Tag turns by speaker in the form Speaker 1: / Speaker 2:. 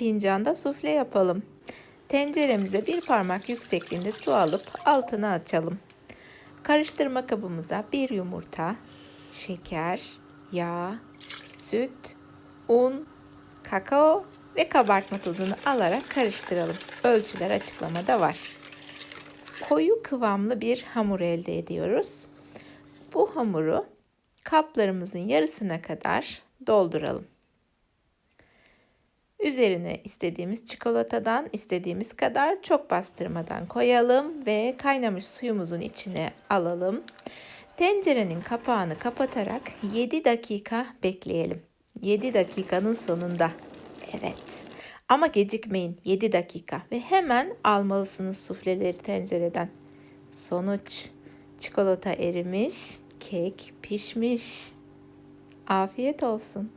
Speaker 1: fincanda sufle yapalım. Tenceremize bir parmak yüksekliğinde su alıp altına açalım. Karıştırma kabımıza bir yumurta, şeker, yağ, süt, un, kakao ve kabartma tozunu alarak karıştıralım. Ölçüler açıklamada var. Koyu kıvamlı bir hamur elde ediyoruz. Bu hamuru kaplarımızın yarısına kadar dolduralım. Üzerine istediğimiz çikolatadan istediğimiz kadar çok bastırmadan koyalım ve kaynamış suyumuzun içine alalım. Tencerenin kapağını kapatarak 7 dakika bekleyelim. 7 dakikanın sonunda. Evet. Ama gecikmeyin 7 dakika ve hemen almalısınız sufleleri tencereden. Sonuç çikolata erimiş, kek pişmiş. Afiyet olsun.